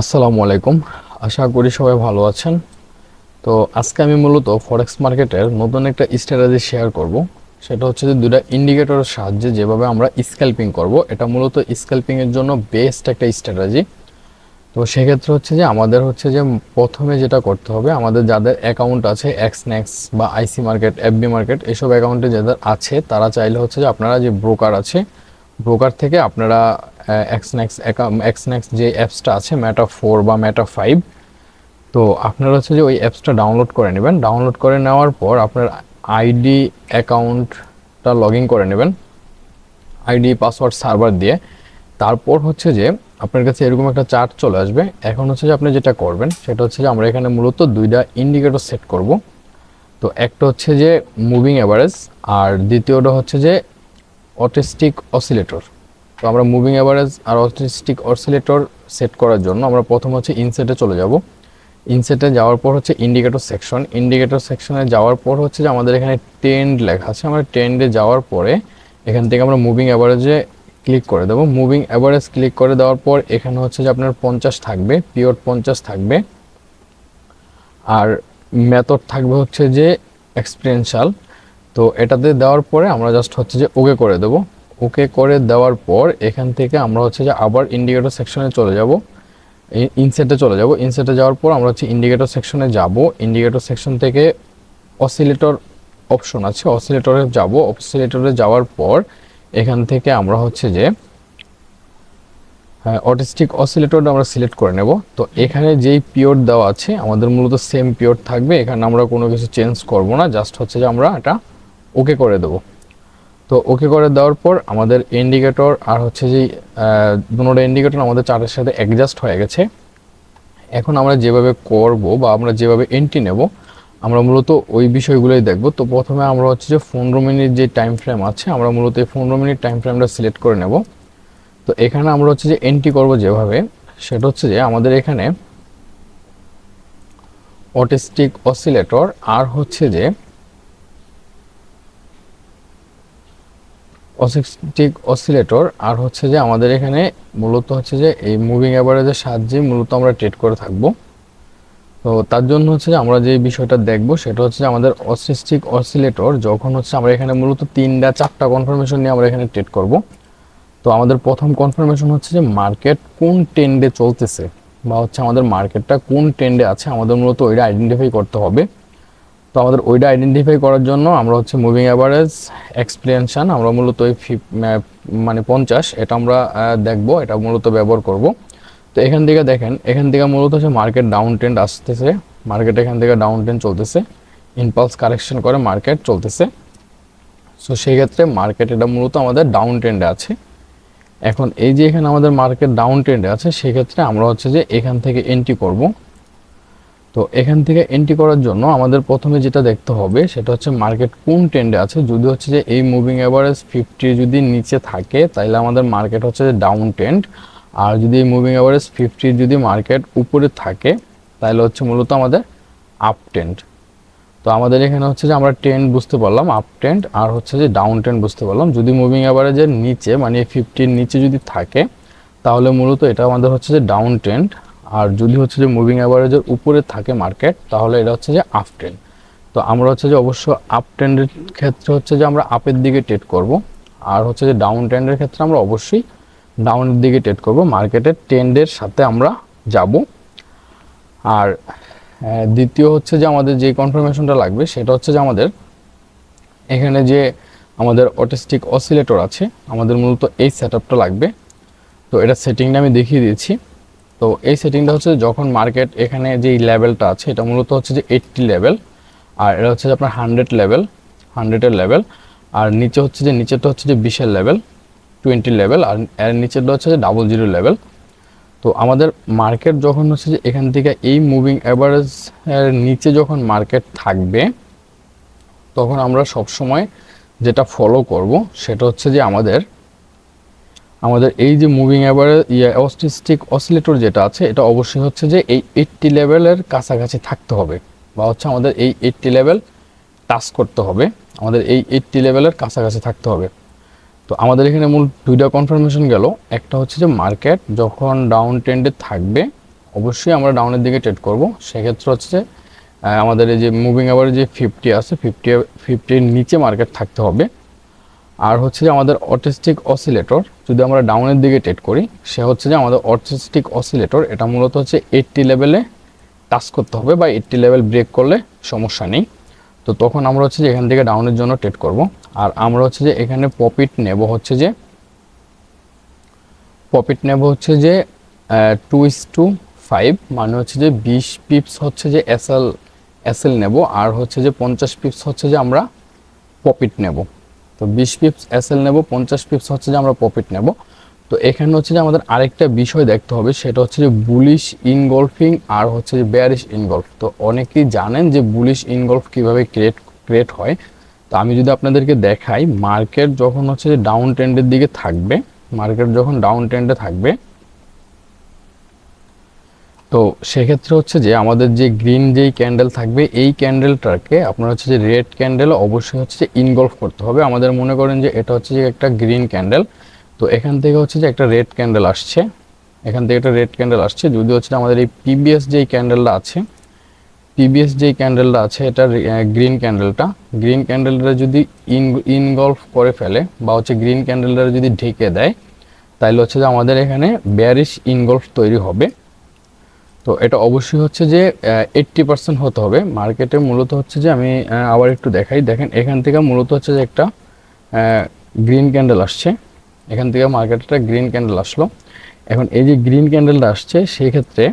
আসসালামু আলাইকুম। আশা করি সবাই ভালো আছেন। তো আজকে আমি মূলত ফরেক্স মার্কেটের নতুন একটা স্ট্র্যাটেজি শেয়ার করব। সেটা হচ্ছে যে দুটা ইন্ডিকেটরের সাহায্যে যেভাবে আমরা স্ক্যাল্পিং করব, এটা মূলত স্ক্যাল্পিংয়ের জন্য বেস্ট একটা স্ট্র্যাটেজি তো সেক্ষেত্রে হচ্ছে যে আমাদের হচ্ছে যে প্রথমে যেটা করতে হবে, আমাদের যাদের অ্যাকাউন্ট আছে এক্সনেক্স বা আইসি মার্কেট এফবি মার্কেট এসব অ্যাকাউন্টে যাদের আছে, তারা চাইলে হচ্ছে যে আপনারা যে ব্রোকার আছে ব্রোকার থেকে আপনারা এক্সনেক্স এক্সনেক্স যে অ্যাপসটা আছে ম্যাটা ফোর বা ম্যাটা ফাইভ তো আপনারা হচ্ছে যে ওই অ্যাপসটা ডাউনলোড করে নেবেন। ডাউনলোড করে নেওয়ার পর আপনার আইডি অ্যাকাউন্টটা লগ ইন করে নেবেন আইডি পাসওয়ার্ড সার্ভার দিয়ে। তারপর হচ্ছে যে আপনার কাছে এরকম একটা চার্ট চলে আসবে। এখন হচ্ছে যে আপনি যেটা করবেন, সেটা হচ্ছে যে আমরা এখানে মূলত দুইটা ইন্ডিকেটর সেট করব। তো একটা হচ্ছে যে মুভিং অ্যাভারেজ আর দ্বিতীয়টা হচ্ছে যে অটিস্টিক অসিলেটর তো আমরা মুভিং অ্যাভারেজ আর অটিস্টিক অসিলেটর সেট করার জন্য আমরা প্রথম হচ্ছে ইনসেটে চলে যাব। ইনসেটে যাওয়ার পর হচ্ছে ইন্ডিকেটর সেকশন ইন্ডিকেটর সেকশনে যাওয়ার পর হচ্ছে যে আমাদের এখানে টেন্ড লেখা আছে। আমরা টেন্ডে যাওয়ার পরে এখান থেকে আমরা মুভিং অ্যাভারেজে ক্লিক করে দেবো। মুভিং অ্যাভারেজ ক্লিক করে দেওয়ার পর এখানে হচ্ছে যে আপনার পঞ্চাশ থাকবে পিওর পঞ্চাশ থাকবে। আর মেথড থাকবে হচ্ছে যে এক্সপিরিয়েন্সিয়াল তো এটাতে দেওয়ার পরে আমরা জাস্ট হচ্ছে যে ওকে করে দেবো। ওকে করে দেওয়ার পর এখান থেকে আমরা হচ্ছে যে আবার ইন্ডিকেটর সেকশনে চলে যাব। ইনসেটে চলে যাব। ইনসেটে যাওয়ার পর আমরা হচ্ছে ইন্ডিকেটর সেকশনে যাব। ইন্ডিকেটর সেকশন থেকে অসিলেটর অপশন আছে। অসিলেটরে যাব। অসিলেটরে যাওয়ার পর এখান থেকে আমরা হচ্ছে যে হ্যাঁ অটিস্টিক অসিলেটরটা আমরা সিলেক্ট করে নেব। তো এখানে যেই পিওর দেওয়া আছে, আমাদের মূলত সেম পিওর থাকবে। এখানে আমরা কোনো কিছু চেঞ্জ করব না। জাস্ট হচ্ছে যে আমরা এটা ওকে করে দেব। তো ওকে করে দেওয়ার পর আমাদের ইন্ডিকেটর আর হচ্ছে যে দুটো ইন্ডিকেটর আমাদের চার্টের সাথে অ্যাডজাস্ট হয়ে গেছে। এখন আমরা যেভাবে করব বা আমরা যেভাবে এন্ট্রি নেব, আমরা মূলত ওই বিষয়গুলোই দেখব। তো প্রথমে আমরা হচ্ছে যে পনেরো মিনিট যে টাইম ফ্রেম আছে, আমরা মূলত এই পনেরো মিনিট টাইম ফ্রেমটা সিলেক্ট করে নেব। তো এখানে আমরা হচ্ছে যে এন্ট্রি করব যেভাবে, সেটা হচ্ছে যে আমাদের এখানে অটিস্টিক অসিলেটর আর হচ্ছে যে অসিস্টিক অসিলেটর, আর হচ্ছে যে আমাদের এখানে মূলত হচ্ছে যে এই মুভিং অ্যাভারেজের সাহায্যে মূলত আমরা ট্রেড করে থাকব। তো তার জন্য হচ্ছে যে আমরা যে বিষয়টা দেখব সেটা হচ্ছে যে আমাদের অসিস্টিক অসিলেটর, যখন হচ্ছে আমরা এখানে মূলত তিনটা, চারটা কনফার্মেশন নিয়ে আমরা এখানে ট্রেড করব। তো আমাদের প্রথম কনফার্মেশন হচ্ছে যে মার্কেট কোন ট্রেন্ডে চলতেছে, বা হচ্ছে আমাদের মার্কেটটা কোন ট্রেন্ডে আছে, আমাদের মূলত ওইটা আইডেন্টিফাই করতে হবে। তো আমাদের ওইটা আইডেন্টিফাই করার জন্য আমরা হচ্ছে মুভিং অ্যাভারেজ এক্সপিরিয়েনশান আমরা মূলত ওই মানে পঞ্চাশ, এটা আমরা দেখব, এটা মূলত ব্যবহার করব। তো এখান থেকে দেখেন, এখান থেকে মূলত হচ্ছে মার্কেট ডাউন ট্রেন্ড আসতেছে মার্কেট এখান থেকে ডাউন ট্রেন্ড চলতেছে ইম্পালস কারেকশন করে মার্কেট চলতেছে। সো সেই ক্ষেত্রে মার্কেট এটা মূলত আমাদের ডাউন ট্রেন্ডে আছে। এখন এই যে এখানে আমাদের মার্কেট ডাউন ট্রেন্ডে আছে সেক্ষেত্রে আমরা হচ্ছে যে এখান থেকে এন্ট্রি করব। তো এখান থেকে এন্ট্রি করার জন্য আমাদের প্রথমে যেটা দেখতে হবে, সেটা হচ্ছে মার্কেট কোন ট্রেন্ডে আছে। যদি হচ্ছে যে এই মুভিং অ্যাভারেজ ফিফটি যদি নিচে থাকে তাহলে আমাদের মার্কেট হচ্ছে যে ডাউন ট্রেন্ড আর যদি এই মুভিং অ্যাভারেজ ফিফটি যদি মার্কেট উপরে থাকে তাহলে হচ্ছে মূলত আমাদের আপ ট্রেন্ড তো আমাদের এখানে হচ্ছে যে আমরা ট্রেন্ড বুঝতে পারলাম আপ ট্রেন্ড আর হচ্ছে যে ডাউন ট্রেন্ড বুঝতে পারলাম। যদি মুভিং অ্যাভারেজের নিচে মানে ফিফটির নিচে যদি থাকে, তাহলে মূলত এটা আমাদের হচ্ছে যে ডাউন ট্রেন্ড আর যদি হচ্ছে যে মুভিং অ্যাভারেজের উপরে থাকে মার্কেট তাহলে এটা হচ্ছে যে আপ ট্রেন্ড তো আমরা হচ্ছে যে অবশ্য আপ ট্রেন্ডের ক্ষেত্রে হচ্ছে যে আমরা আপের দিকে ট্রেড করব, আর হচ্ছে যে ডাউন ট্রেন্ডের ক্ষেত্রে আমরা অবশ্যই ডাউনের দিকে ট্রেড করব মার্কেটের ট্রেন্ডের সাথে আমরা যাব। আর দ্বিতীয় হচ্ছে যে আমাদের যে কনফার্মেশনটা লাগবে, সেটা হচ্ছে যে আমাদের এখানে যে আমাদের অটিস্টিক অসিলেটর আছে, আমাদের মূলত এই সেট লাগবে। তো এটা সেটিংটা আমি দেখিয়ে দিয়েছি। তো এই সেটিংটা হচ্ছে যখন মার্কেট এখানে যে লেভেলটা আছে, এটা মূলত হচ্ছে যে এইটটি লেভেল আর এটা হচ্ছে যে আপনার হান্ড্রেড লেভেল হান্ড্রেডের লেভেল আর নিচে হচ্ছে যে, নিচেরটা হচ্ছে যে বিশের লেভেল টোয়েন্টি লেভেল আর এর নিচেরটা হচ্ছে যে ডাবল জিরো লেভেল তো আমাদের মার্কেট যখন হচ্ছে যে এখান থেকে এই মুভিং অ্যাভারেজ নিচে যখন মার্কেট থাকবে, তখন আমরা সব সময় যেটা ফলো করব, সেটা হচ্ছে যে আমাদের আমাদের এই যে মুভিং অ্যাভারেজ অস্টিস্টিক অসিলেটর যেটা আছে, এটা অবশ্যই হচ্ছে যে এই এইটটি লেভেলের কাছাকাছি থাকতে হবে বা হচ্ছে আমাদের এই এইটটি লেভেল টাচ করতে হবে। আমাদের এই এইটটি লেভেলের কাছাকাছি থাকতে হবে। তো আমাদের এখানে মূল দুইটা কনফার্মেশন গেল। একটা হচ্ছে যে মার্কেট যখন ডাউন ট্রেন্ডে থাকবে, অবশ্যই আমরা ডাউনের দিকে ট্রেড করব। সেক্ষেত্রে হচ্ছে আমাদের এই যে মুভিং অ্যাভারেজ যে ফিফটি আছে ফিফটি ফিফটির নিচে মার্কেট থাকতে হবে। আর হচ্ছে যে আমাদের অটিস্টিক অসিলেটর যদি আমরা ডাউনের দিকে ট্রেড করি, সে হচ্ছে যে আমাদের অটিস্টিক অসিলেটর এটা মূলত হচ্ছে এইটটি লেভেলে টাচ করতে হবে বা এইটটি লেভেল ব্রেক করলে সমস্যা নেই। তো তখন আমরা হচ্ছে যে এখান থেকে ডাউনের জন্য ট্রেড করব। আর আমরা হচ্ছে যে এখানে পপিট নেব হচ্ছে যে পপিট নেব হচ্ছে যে টু ইস টু ফাইভ মানে হচ্ছে যে বিশ পিপস হচ্ছে যে এসএল এসএল নেব। আর হচ্ছে যে পঞ্চাশ পিপস হচ্ছে যে আমরা পপিট নেব। তো বিশ পিপস এসএল নেব, পঞ্চাশ পিপস হচ্ছে যে আমরা প্রফিট নেব। তো এখানে হচ্ছে যে আমাদের আরেকটা বিষয় দেখতে হবে, সেটা হচ্ছে যে বুলিশ ইনগলফিং আর হচ্ছে যে ব্যারিশ ইনগলফ তো অনেকেই জানেন যে বুলিশ ইনগলফ কীভাবে ক্রিয়েট ক্রিয়েট হয়। তো আমি যদি আপনাদেরকে দেখাই মার্কেট যখন হচ্ছে যে ডাউন ট্রেন্ডের দিকে থাকবে মার্কেট যখন ডাউন ট্রেন্ডে থাকবে তো সেক্ষেত্রে হচ্ছে যে আমাদের যে গ্রিন যেই ক্যান্ডেল থাকবে, এই ক্যান্ডেলটাকে আপনার হচ্ছে যে রেড ক্যান্ডেল অবশ্যই হচ্ছে যে ইনগলফ করতে হবে। আমাদের মনে করেন যে এটা হচ্ছে যে একটা গ্রিন ক্যান্ডেল তো এখান থেকে হচ্ছে যে একটা রেড ক্যান্ডেল আসছে। এখান থেকে একটা রেড ক্যান্ডেল আসছে। যদি হচ্ছে আমাদের এই পিবিএস যেই ক্যান্ডেলটা আছে পিবিএস যেই ক্যান্ডেলটা আছে, এটা গ্রিন ক্যান্ডেলটা গ্রিন ক্যান্ডেলটা যদি ইন ইনগলফ করে ফেলে বা হচ্ছে গ্রিন ক্যান্ডেলটা যদি ঢেকে দেয় তাহলে হচ্ছে যে আমাদের এখানে বেয়ারিশ ইনগলফ তৈরি হবে। তো এটা অবশ্যই হচ্ছে যে এইট্টি পার্সেন্ট হতে হবে। মার্কেটে মূলত হচ্ছে যে, আমি আবার একটু দেখাই। দেখেন, এখান থেকে মূলত হচ্ছে যে একটা গ্রিন ক্যান্ডেল আসছে। এখান থেকে মার্কেটে একটা গ্রিন ক্যান্ডেল আসলো। এখন এই যে গ্রিন ক্যান্ডেলটা আসছে, সেই ক্ষেত্রে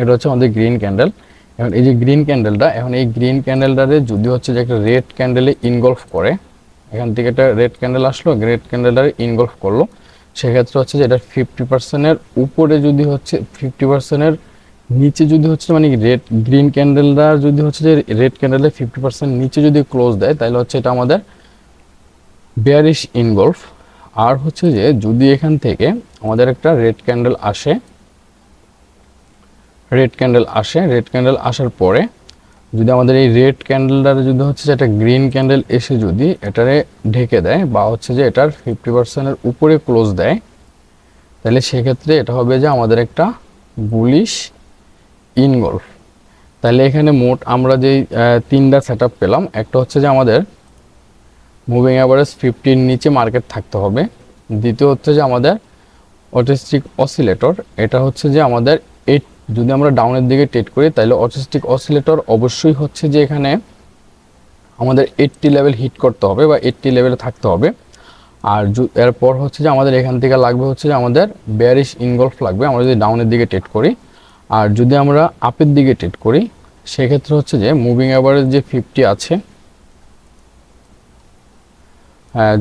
এটা হচ্ছে আমাদের গ্রিন ক্যান্ডেল এখন এই যে গ্রিন ক্যান্ডেলটা এখন এই গ্রিন ক্যান্ডেলটারে যদি হচ্ছে যে একটা রেড ক্যান্ডেলে ইনগলফ করে, এখান থেকে একটা রেড ক্যান্ডেল আসলো রেড ক্যান্ডেলটারে ইনগলফ করল, সেক্ষেত্রে হচ্ছে যে এটা ফিফটি পার্সেন্টের উপরে যদি হচ্ছে ফিফটি পার্সেন্টের নিচে যদি হচ্ছে মানে রেড গ্রিন ক্যান্ডেলটা যদি হচ্ছে যে রেড ক্যান্ডেলের ফিফটি পার্সেন্ট নিচে যদি ক্লোজ দেয়, তাহলে হচ্ছে এটা আমাদের বেয়ারিশ ইনগলফ আর হচ্ছে যে যদি এখান থেকে আমাদের একটা রেড ক্যান্ডেল আসে রেড ক্যান্ডেল আসে রেড ক্যান্ডেল আসার পরে যদি আমাদের এই রেড ক্যান্ডেলটার যদি হচ্ছে যে একটা গ্রিন ক্যান্ডেল এসে যদি এটারে ঢেকে দেয় বা হচ্ছে যে এটার ফিফটি পার্সেন্টের উপরে ক্লোজ দেয়, তাহলে সেক্ষেত্রে এটা হবে যে আমাদের একটা বুলিশ ইনগলফ। তাহলে এখানে মোট আমরা যেই তিনটা সেট পেলাম, একটা হচ্ছে যে আমাদের মুভিং অ্যাভারেজ ফিফটির নিচে মার্কেট থাকতে হবে। দ্বিতীয় হচ্ছে যে আমাদের অটিস্টিক অসিলেটর এটা হচ্ছে যে আমাদের এইট যদি আমরা ডাউনের দিকে টেট করি, তাহলে অটিস্টিক অসিলেটর অবশ্যই হচ্ছে যে এখানে আমাদের এইটটি লেভেল হিট করতে হবে বা এইটটি লেভেলে থাকতে হবে। আর এরপর হচ্ছে যে আমাদের এখান থেকে লাগবে হচ্ছে যে আমাদের বেয়ারিশ ইনগলফ লাগবে, আমরা যদি ডাউনের দিকে টেট করি আর যদি আমরা আপের দিকে টেট করি, সেক্ষেত্রে হচ্ছে যে মুভিং অ্যাভারেজ যে ফিফটি আছে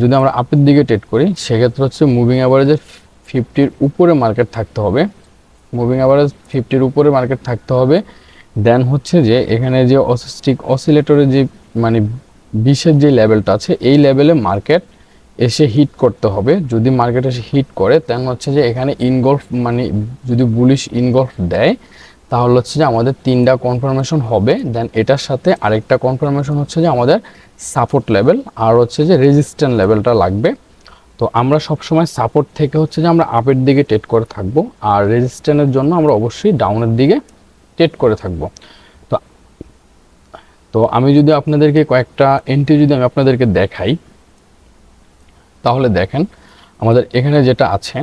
যদি আমরা আপের দিকে ট্রেড করি, সেক্ষেত্রে হচ্ছে মুভিং অ্যাভারেজের ফিফটির উপরে মার্কেট থাকতে হবে। মুভিং অ্যাভারেজ ফিফটির উপরে মার্কেট থাকতে হবে। দেন হচ্ছে যে এখানে যে অসিস্টিক অসিলেটরের যে মানে বিশের যে লেভেলটা আছে, এই লেভেলে মার্কেট এসে হিট করতে হবে। যদি মার্কেট এসে হিট করে তেমন হচ্ছে যে এখানে ইনগলফ মানে যদি বুলিশ ইনগলফ দেয়, তাহলে হচ্ছে যে আমাদের তিনটা কনফার্মেশন হবে। দেন এটার সাথে আরেকটা কনফার্মেশন হচ্ছে যে আমাদের সাপোর্ট লেভেল আর হচ্ছে যে রেজিস্ট্যান্ট লেভেলটা লাগবে। তো আমরা সবসময় সাপোর্ট থেকে হচ্ছে যে আমরা আপের দিকে টেট করে থাকব আর রেজিস্ট্যান্টের জন্য আমরা অবশ্যই ডাউনের দিকে টেট করে থাকব। তো তো আমি যদি আপনাদেরকে কয়েকটা এন্ট্রি যদি আমি আপনাদেরকে দেখাই তাহলে দেখেন আমাদের এখানে যেটা আছে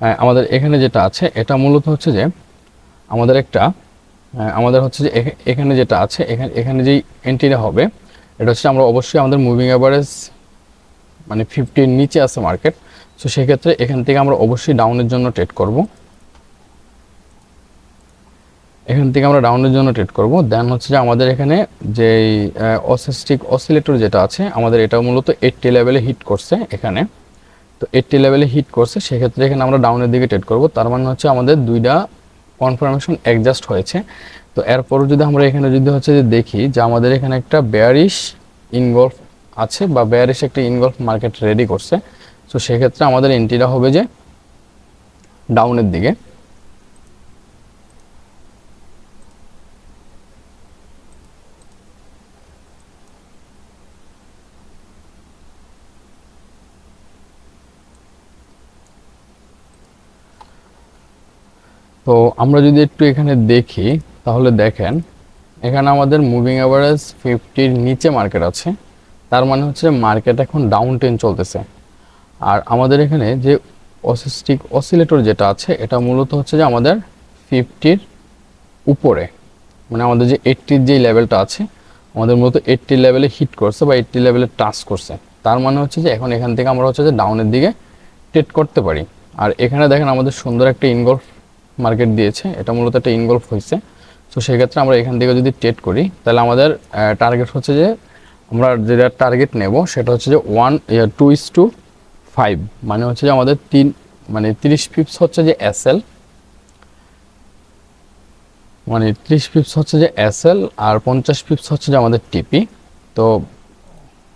হ্যাঁ, আমাদের এখানে যেটা আছে এটা মূলত হচ্ছে যে আমাদের একটা আহ, আমাদের হচ্ছে যে এখানে যেটা আছে এখানে এখানে যেই এন্ট্রিটা হবে এটা হচ্ছে আমরা অবশ্যই আমাদের মুভিং অ্যাভারেজ মানে ফিফটির নিচে আছে মার্কেট সো সেক্ষেত্রে এখান থেকে আমরা অবশ্যই ডাউনের জন্য ট্রেড করব। এখান থেকে আমরা ডাউনের জন্য ট্রেড করব। দেন হচ্ছে যে আমাদের এখানে যে অসিস্টিক অসিলেটর যেটা আছে, আমাদের এটা মূলত এইটটি লেভেলে হিট করছে এখানে। তো এইটটি লেভেলে হিট করছে, সেক্ষেত্রে এখানে আমরা ডাউনের দিকে ট্রেড করব। তার মানে হচ্ছে আমাদের দুইটা কনফার্মেশন অ্যাডজাস্ট হয়েছে। তো এরপরও যদি আমরা এখানে যদি হচ্ছে যে দেখি যে আমাদের এখানে একটা বেয়ারিশ ইনগলফ আছে বা বেয়ারিশ একটা ইনগলফ মার্কেট রেডি করছে, তো সেক্ষেত্রে আমাদের এন্ট্রিটা হবে যে ডাউনের দিকে। তো আমরা যদি একটু এখানে দেখি, তাহলে দেখেন, এখানে আমাদের মুভিং অ্যাভারেজ ফিফটির নিচে মার্কেট আছে। তার মানে হচ্ছে মার্কেট এখন ডাউন টেন চলতেছে। আর আমাদের এখানে যে অসিস্টিক অসিলেটর যেটা আছে, এটা মূলত হচ্ছে যে আমাদের ফিফটির উপরে। মানে আমাদের যে এইটটির যেই লেভেলটা আছে, আমাদের মূলত এইটটি লেভেলে হিট করছে বা এইটটি লেভেলে টাচ করছে। তার মানে হচ্ছে যে এখন এখান থেকে আমরা হচ্ছে যে ডাউনের দিকে ট্রেড করতে পারি। আর এখানে দেখেন আমাদের সুন্দর একটা ইনগলফ মার্কেট দিয়েছে, এটা মূলত একটা ইনগলফ হয়েছে। তো সেক্ষেত্রে আমরা এখান থেকে যদি ট্রেড করি, তাহলে আমাদের টার্গেট হচ্ছে যে আমরা যেটা টার্গেট নেব, সেটা হচ্ছে যে one two is two five মানে হচ্ছে যে আমাদের তিন মানে তিরিশ পিপস হচ্ছে যে এসএল মানে ত্রিশ পিপস হচ্ছে যে এসএল আর পঞ্চাশ পিপস হচ্ছে যে আমাদের টিপি তো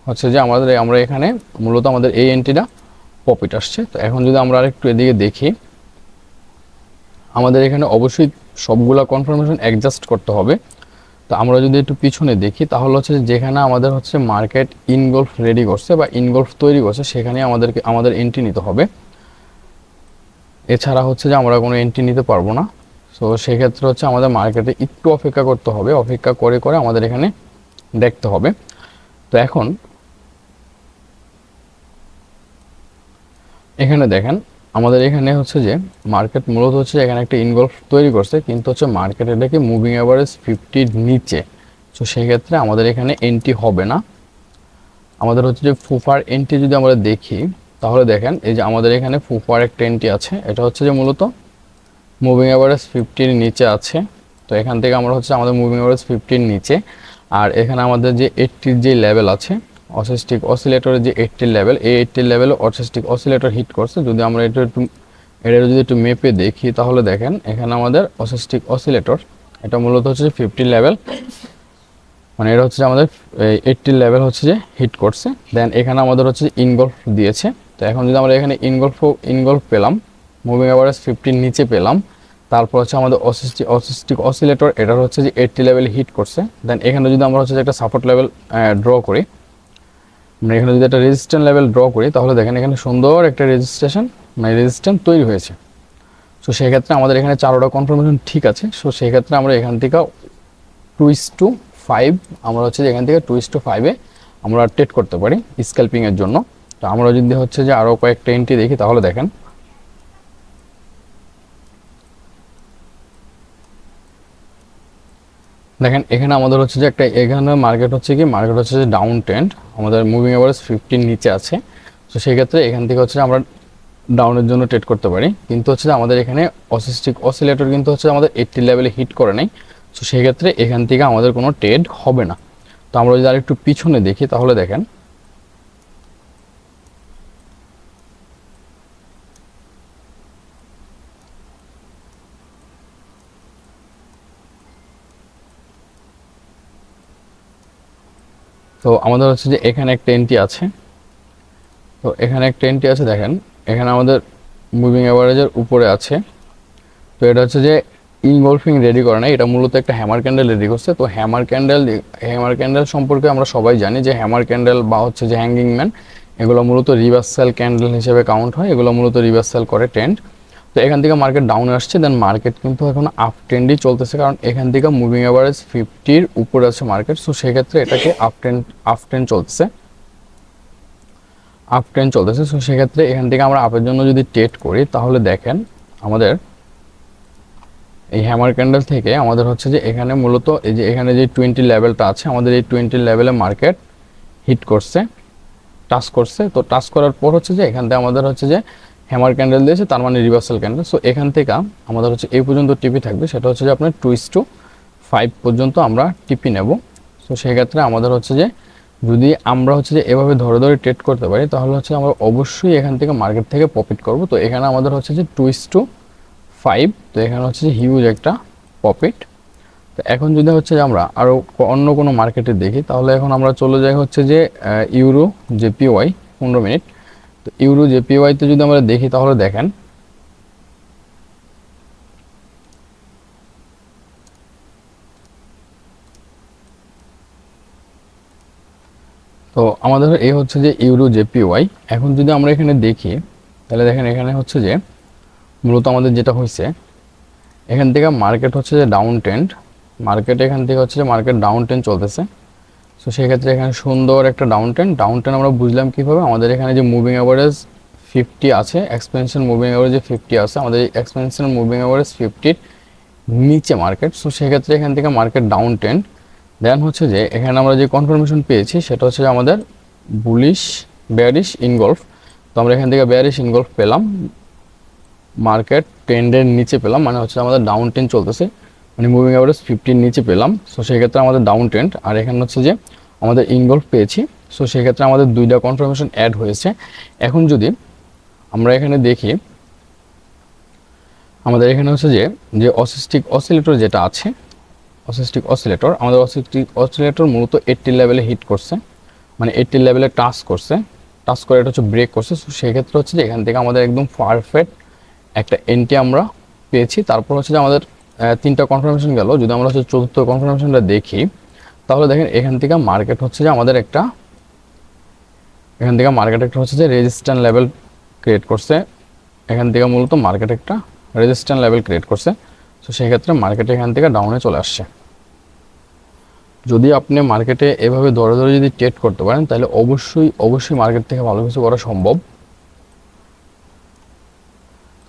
হচ্ছে যে আমাদের, আমরা এখানে মূলত আমাদের এই এন্ট্রিটা প্রফিট আসছে। তো এখন যদি আমরা আরেকটু এদিকে দেখি আমাদের এখানে অবশ্যই সবগুলা কনফার্মেশন অ্যাডজাস্ট করতে হবে। তো আমরা যদি একটু পিছনে দেখি, তাহলে হচ্ছে যেখানে আমাদের হচ্ছে মার্কেট ইনগলফ রেডি করছে বা ইনগলফ তৈরি করছে সেখানে আমাদেরকে, আমাদের এন্ট্রি নিতে হবে। এছাড়া হচ্ছে যে আমরা কোনো এন্ট্রি নিতে পারব না। সো সেক্ষেত্রে হচ্ছে আমাদের মার্কেটে একটু অপেক্ষা করতে হবে, অপেক্ষা করে করে আমাদের এখানে দেখতে হবে। তো এখন, এখানে দেখেন আমাদের এখানে হচ্ছে যে মার্কেট মূলত হচ্ছে এখানে একটা ইনগলফ তৈরি করছে, কিন্তু হচ্ছে মার্কেট এটাকে মুভিং অ্যাভারেজ ফিফটির নিচে। তো সেক্ষেত্রে আমাদের এখানে এন্ট্রি হবে না। আমাদের হচ্ছে যে ফুফার এন্ট্রি যদি আমরা দেখি, তাহলে দেখেন এই যে আমাদের এখানে ফুফার একটা এন্ট্রি আছে, এটা হচ্ছে যে মূলত মুভিং অ্যাভারেজ ফিফটির নিচে আছে। তো এখান থেকে আমরা হচ্ছে আমাদের মুভিং অ্যাভারেজ ফিফটির নিচে। আর এখানে আমাদের যে এইটটির যে লেভেল আছে অসিস্টিক অসিলেটরের যে এইটটির লেভেল এই এইটটির লেভেলে অসিস্টিক অসিলেটর হিট করছে। যদি আমরা এটা একটু, এটা যদি একটু মেপে দেখি, তাহলে দেখেন, এখানে আমাদের অসিস্টিক অসিলেটর, এটা মূলত হচ্ছে ফিফটি লেভেল মানে এটা হচ্ছে আমাদের এইটটির লেভেল হচ্ছে যে হিট করছে। দেন এখানে আমাদের হচ্ছে যে ইনগলফ দিয়েছে। তো এখন যদি আমরা এখানে ইনগলফ ইনগলফ পেলাম মুভিং অ্যাভারেজ ফিফটির নিচে পেলাম, তারপর হচ্ছে আমাদের অসিস্টিক অসিস্টিক অসিলেটর, এটার হচ্ছে যে এইটটি লেভেল হিট করছে। দেন এখানে যদি আমরা হচ্ছে যে একটা সাপোর্ট লেভেল ড্র করি আমরা এখানে যদি একটা রেজিস্ট্যান্ট লেভেল ড্র করি, তাহলে দেখেন এখানে সুন্দর একটা রেজিস্ট্রেশন মানে রেজিস্ট্যান্ট তৈরি হয়েছে। সো সেক্ষেত্রে আমাদের এখানে চারোটা কনফার্মেশন ঠিক আছে। সো সেক্ষেত্রে আমরা এখান থেকে টুইস টু ফাইভ আমরা হচ্ছে যে এখান থেকে টুইস টু ফাইভে আমরা টেট করতে পারি স্ক্যাল্পিংয়ের জন্য। তো আমরা যদি হচ্ছে যে আরও কয়েকটা এন্ট্রি দেখি, তাহলে দেখেন দেখেন, এখানে আমাদের হচ্ছে যে একটা, এখানে মার্কেট হচ্ছে কি মার্কেট হচ্ছে যে ডাউন ট্রেন্ড আমাদের মুভিং অ্যাভারেজ ফিফটিন নিচে আছে। তো সেই ক্ষেত্রে এখান থেকে হচ্ছে আমরা ডাউনের জন্য ট্রেড করতে পারি। কিন্তু হচ্ছে আমাদের এখানে অসিস্টিক অসিলেটর কিন্তু হচ্ছে আমাদের এইটটি লেভেলে হিট করে নেই। তো সেই ক্ষেত্রে এখান থেকে আমাদের কোনো ট্রেড হবে না। তো আমরা যদি আর একটু পিছনে দেখি, তাহলে দেখেন তো আমাদের হচ্ছে যে এখানে একটা এন্ট্রি আছে। তো এখানে একটা এন্ট্রি আছে, দেখেন। এখানে আমাদের মুভিং অ্যাভারেজের উপরে আছে। তো এটা হচ্ছে যে ইনগলফিং রেডি করে না এটা মূলত একটা হ্যামার ক্যান্ডেল রেডি করছে। তো হ্যামার ক্যান্ডেল হ্যামার ক্যান্ডেল সম্পর্কে আমরা সবাই জানি যে হ্যামার ক্যান্ডেল বা হচ্ছে যে হ্যাঙ্গিং ম্যান এগুলো মূলত রিভার্সাল ক্যান্ডেল হিসেবে কাউন্ট হয়। এগুলো মূলত রিভার্সাল করে ট্রেন্ড তো এখান থেকে মার্কেট ডাউন আসছে দেন মার্কেট কিন্তু এখন আপ ট্রেন্ডই চলতেছে, কারণ এখান থেকে মুভিং অ্যাভারেজ ফিফটির উপরে আছে মার্কেট সো সেক্ষেত্রে এটাকে আপ ট্রেন্ড আপ ট্রেন্ড চলতেছে। আপ ট্রেন্ড চলতেছে সো সেক্ষেত্রে এখান থেকে আমরা আপের জন্য যদি টেট করি, তাহলে দেখেন আমাদের এই হ্যামার ক্যান্ডেল থেকে আমাদের হচ্ছে যে এখানে মূলত এই যে এখানে যে টোয়েন্টি লেভেলটা আছে, আমাদের এই টোয়েন্টি লেভেলে মার্কেট হিট করছে টাচ করছে, তো টাচ করার পর হচ্ছে যে এখান থেকে আমাদের হচ্ছে যে হ্যামার ক্যান্ডেল দিয়েছে, তার মানে রিভার্সাল ক্যান্ডেল সো এখান থেকে আমাদের হচ্ছে এই পর্যন্ত টিপি থাকবে, সেটা হচ্ছে যে আপনার টুইস টু ফাইভ পর্যন্ত আমরা টিপি নেব। সো সেক্ষেত্রে আমাদের হচ্ছে যে যদি আমরা হচ্ছে যে এভাবে ধরে ধরে ট্রেড করতে পারি, তাহলে হচ্ছে আমরা অবশ্যই এখান থেকে মার্কেট থেকে প্রফিট করব। তো, এখানে আমাদের হচ্ছে যে টুইস টু ফাইভ তো, এখানে হচ্ছে যে হিউজ একটা প্রফিট তো, এখন যদি হচ্ছে যে আমরা আরও অন্য কোনো মার্কেটে দেখি, তাহলে এখন আমরা চলে যাই হচ্ছে যে ইউরো যে পিওয়াই পনেরো মিনিট। তো ইউরো জেপিওয়াইতে যদি আমরা দেখি তাহলে দেখেন। তো আমাদের এই হচ্ছে যে ইউরো জেপিওয়াই এখন যদি আমরা এখানে দেখি, তাহলে দেখেন এখানে হচ্ছে যে মূলত আমাদের যেটা হয়েছে, এখান থেকে মার্কেট হচ্ছে যে ডাউন ট্রেন্ড মার্কেট এখান থেকে হচ্ছে যে মার্কেট ডাউন ট্রেন্ড চলতেছে। সো সেক্ষেত্রে এখানে সুন্দর একটা ডাউন ট্রেন্ড ডাউন ট্রেন্ড আমরা বুঝলাম কীভাবে? আমাদের এখানে যে মুভিং অ্যাভারেজ ফিফটি আছে এক্সপেনশন মুভিং অ্যাভারেজ যে ফিফটি আছে, আমাদের এক্সপেনশন মুভিং অ্যাভারেজ ফিফটির নিচে মার্কেট সো সেক্ষেত্রে এখান থেকে মার্কেট ডাউন ট্রেন্ড দেন হচ্ছে যে, এখানে আমরা যে কনফার্মেশন পেয়েছি, সেটা হচ্ছে যে আমাদের বুলিশ বেয়ারিশ ইনগলফ তো আমরা এখান থেকে বেয়ারিশ ইনগলফ পেলাম। মার্কেট ট্রেন্ডের নিচে পেলাম মানে হচ্ছে আমাদের ডাউন ট্রেন্ড চলতেছে। মানে মুভিং অ্যাভারেজ ফিফটির নিচে পেলাম। সো সেক্ষেত্রে আমাদের ডাউন ট্রেন্ড আর এখানে হচ্ছে যে আমাদের ইনগলফ পেয়েছি। সো সেক্ষেত্রে আমাদের দুইটা কনফার্মেশন অ্যাড হয়েছে। এখন যদি আমরা এখানে দেখি, আমাদের এখানে হচ্ছে যে যে অসিস্টিক অসিলেটর যেটা আছে, অসিস্টিক অসিলেটর, আমাদের অসিস্টিক অসিলেটর মূলত এইটটি লেভেলে হিট করছে। মানে এইটটি লেভেলে টাচ করছে। টাচ করে এটা হচ্ছে ব্রেক করছে। সো সেক্ষেত্রে হচ্ছে যে এখান থেকে আমাদের একদম পারফেক্ট একটা এন্টি আমরা পেয়েছি। তারপর হচ্ছে যে আমাদের তিনটা কনফার্মেশন গেল। যদি আমরা হচ্ছে চতুর্থ কনফার্মেশনটা দেখি, তাহলে দেখেন এখান থেকে মার্কেট হচ্ছে যে আমাদের একটা, এখান থেকে মার্কেট একটা হচ্ছে যে রেজিস্ট্যান্ট লেভেল ক্রিয়েট করছে। এখান থেকে মূলত মার্কেট একটা রেজিস্ট্যান্ট লেভেল ক্রিয়েট করছে। তো সেক্ষেত্রে মার্কেটে এখান থেকে ডাউনে চলে আসছে। যদি আপনি মার্কেটে এভাবে ধরে ধরে যদি ট্রেড করতে পারেন, তাহলে অবশ্যই অবশ্যই মার্কেট থেকে ভালো কিছু করা সম্ভব।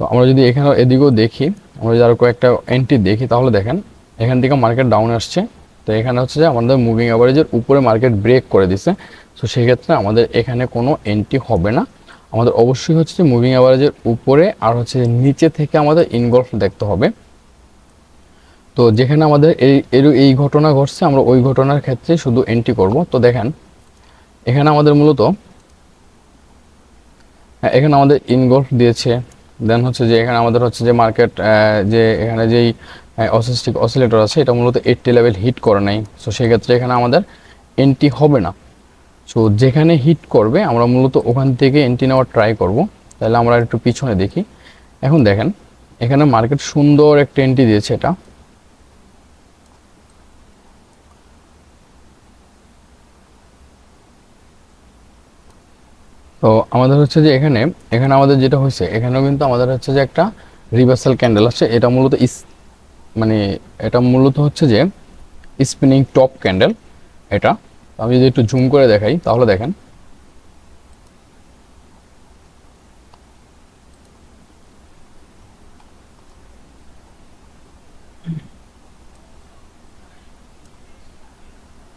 তো আমরা যদি এখানে এদিকেও দেখি আমরা যদি আরও কয়েকটা এন্ট্রি দেখি তাহলে দেখেন এখান থেকে মার্কেট ডাউন আসছে। তো এখানে হচ্ছে যে আমাদের মুভিং অ্যাভারেজের উপরে মার্কেট ব্রেক করে দিছে। তো সেক্ষেত্রে আমাদের এখানে কোনো এন্ট্রি হবে না। আমাদের অবশ্যই হচ্ছে যে মুভিং অ্যাভারেজের উপরে আর হচ্ছে নিচে থেকে আমাদের ইনগলফ দেখতে হবে। তো যেখানে আমাদের এই এর এই ঘটনা ঘটছে আমরা ওই ঘটনার ক্ষেত্রে শুধু এন্ট্রি করব। তো দেখেন এখানে আমাদের মূলত হ্যাঁ, এখানে আমাদের ইনগলফ দিয়েছে। দেন হচ্ছে যে এখানে আমাদের হচ্ছে যে মার্কেট যে এখানে যেই অসিস্টিক অসিলেটর আছে, এটা মূলত এইটটি লেভেল হিট করে নাই। সো সেক্ষেত্রে এখানে আমাদের এন্ট্রি হবে না। সো যেখানে হিট করবে, আমরা মূলত ওখান থেকে এন্ট্রি নেওয়ার ট্রাই করব। তাহলে আমরা একটু পিছনে দেখি। এখন দেখেন, এখানে মার্কেট সুন্দর একটা এন্ট্রি দিয়েছে এটা। তো আমাদের হচ্ছে যে এখানে এখানে আমাদের যেটা হয়েছে, এখানেও কিন্তু আমাদের হচ্ছে যে একটা রিভার্সাল ক্যান্ডেল আছে এটা মূলত ইস মানে এটা মূলত হচ্ছে যে স্পিনিং টপ ক্যান্ডেল এটা। আমি যদি একটু জুম করে দেখাই, তাহলে দেখেন।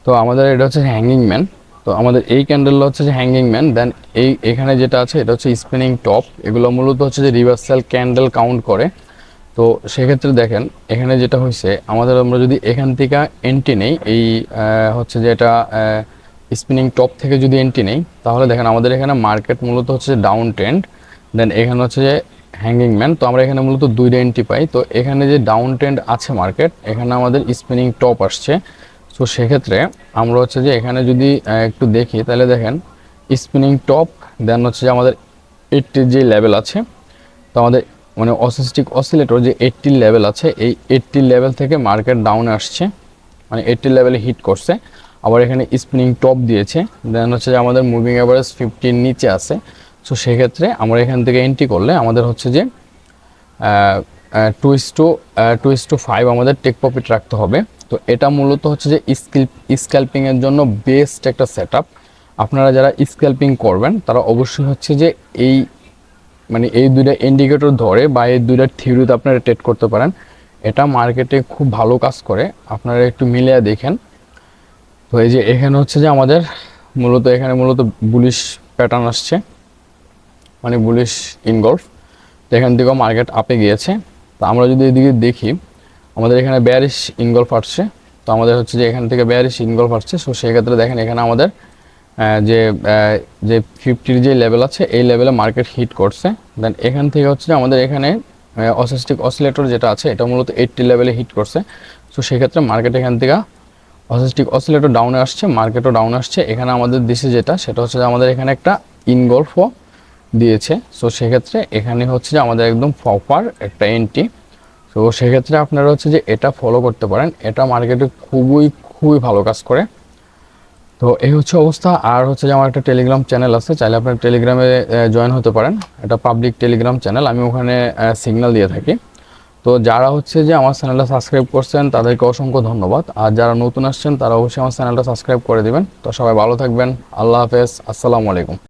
তো আমাদের এটা হচ্ছে হ্যাঙ্গিং ম্যান তো আমাদের এই ক্যান্ডেলটা হচ্ছে যে হ্যাঙ্গিং ম্যান দেন এই এখানে যেটা আছে, এটা হচ্ছে স্পিনিং টপ এগুলো মূলত হচ্ছে যে রিভার্সাল ক্যান্ডেল কাউন্ট করে। তো সেক্ষেত্রে দেখেন, এখানে যেটা হয়েছে আমাদের আমরা যদি এখান থেকে এন্ট্রি নেই, এই হচ্ছে যে এটা স্পিনিং টপ থেকে যদি এন্ট্রি নেই, তাহলে দেখেন আমাদের এখানে মার্কেট মূলত হচ্ছে ডাউন ট্রেন্ড দেন এখানে হচ্ছে যে হ্যাঙ্গিং ম্যান তো আমরা এখানে মূলত দুইটা এন্ট্রি পাই। তো এখানে যে ডাউন ট্রেন্ড আছে মার্কেট এখানে আমাদের স্পিনিং টপ আসছে। তো সেক্ষেত্রে আমরা হচ্ছে যে এখানে যদি একটু দেখি, তাহলে দেখেন স্পিনিং টপ দেন হচ্ছে যে আমাদের এইটটির যে লেভেল আছে, তো আমাদের মানে অসিস্টিক অসিলেটর যে এইটটির লেভেল আছে, এই এইটটির লেভেল থেকে মার্কেট ডাউনে আসছে মানে এইটটির লেভেলে হিট করছে, আবার এখানে স্পিনিং টপ দিয়েছে দেন হচ্ছে যে আমাদের মুভিং অ্যাভারেজ ফিফটির নিচে আছে সো সেক্ষেত্রে আমরা এখান থেকে এন্ট্রি করলে আমাদের হচ্ছে যে two is two two is two five আমাদের টেক প্রফিট রাখতে হবে। তো এটা মূলত হচ্ছে যে স্কিল স্ক্যাল্পিংয়ের জন্য বেস্ট একটা সেট আপনারা যারা স্ক্যাল্পিং করবেন, তারা অবশ্যই হচ্ছে যে এই মানে এই দুইটা ইন্ডিকেটর ধরে বা এই দুইটা থিওরিতে আপনারা ট্রেড করতে পারেন। এটা মার্কেটে খুব ভালো কাজ করে। আপনারা একটু মিলিয়ে দেখেন। তো এই যে এখানে হচ্ছে যে আমাদের মূলত, এখানে মূলত বুলিশ প্যাটার্ন আসছে। মানে বুলিশ ইনগলফ তো এখান থেকেও মার্কেট আপে গিয়েছে। তো আমরা যদি এদিকে দেখি আমাদের এখানে ব্যারিশ ইনগলফ আসছে। তো আমাদের হচ্ছে যে এখান থেকে ব্যারিশ ইনগলফ আসছে। সো সেক্ষেত্রে দেখেন এখানে আমাদের যে যে ফিফটির যে লেভেল আছে, এই লেভেলে মার্কেট হিট করছে। দেন এখান থেকে হচ্ছে যে আমাদের এখানে অসিস্টিক অসিলেটর যেটা আছে, এটা মূলত এইটটি লেভেলে হিট করছে। সো সেক্ষেত্রে মার্কেট এখান থেকে অসিস্টিক অসিলেটর ডাউনে আসছে মার্কেটও ডাউন আসছে। এখানে আমাদের দেশে যেটা, সেটা হচ্ছে যে আমাদের এখানে একটা ইনগলফও দিয়েছে। সো সেক্ষেত্রে এখানে হচ্ছে যে আমাদের একদম প্রপার একটা এন্ট্রি তো সেক্ষেত্রে আপনারা হচ্ছে যে এটা ফলো করতে পারেন। এটা মার্কেটে খুবই খুবই ভালো কাজ করে। তো এই হচ্ছে অবস্থা। আর হচ্ছে যে আমার একটা টেলিগ্রাম চ্যানেল আছে, চাইলে আপনার টেলিগ্রামে জয়েন হতে পারেন। এটা পাবলিক টেলিগ্রাম চ্যানেল আমি ওখানে সিগন্যাল দিয়ে থাকি। তো যারা হচ্ছে যে আমার চ্যানেলটা সাবস্ক্রাইব করছেন, তাদেরকে অসংখ্য ধন্যবাদ। আর যারা নতুন আসছেন, তারা অবশ্যই আমার চ্যানেলটা সাবস্ক্রাইব করে দিবেন। তো সবাই ভালো থাকবেন। আল্লাহ হাফেজ। আসসালামু আলাইকুম।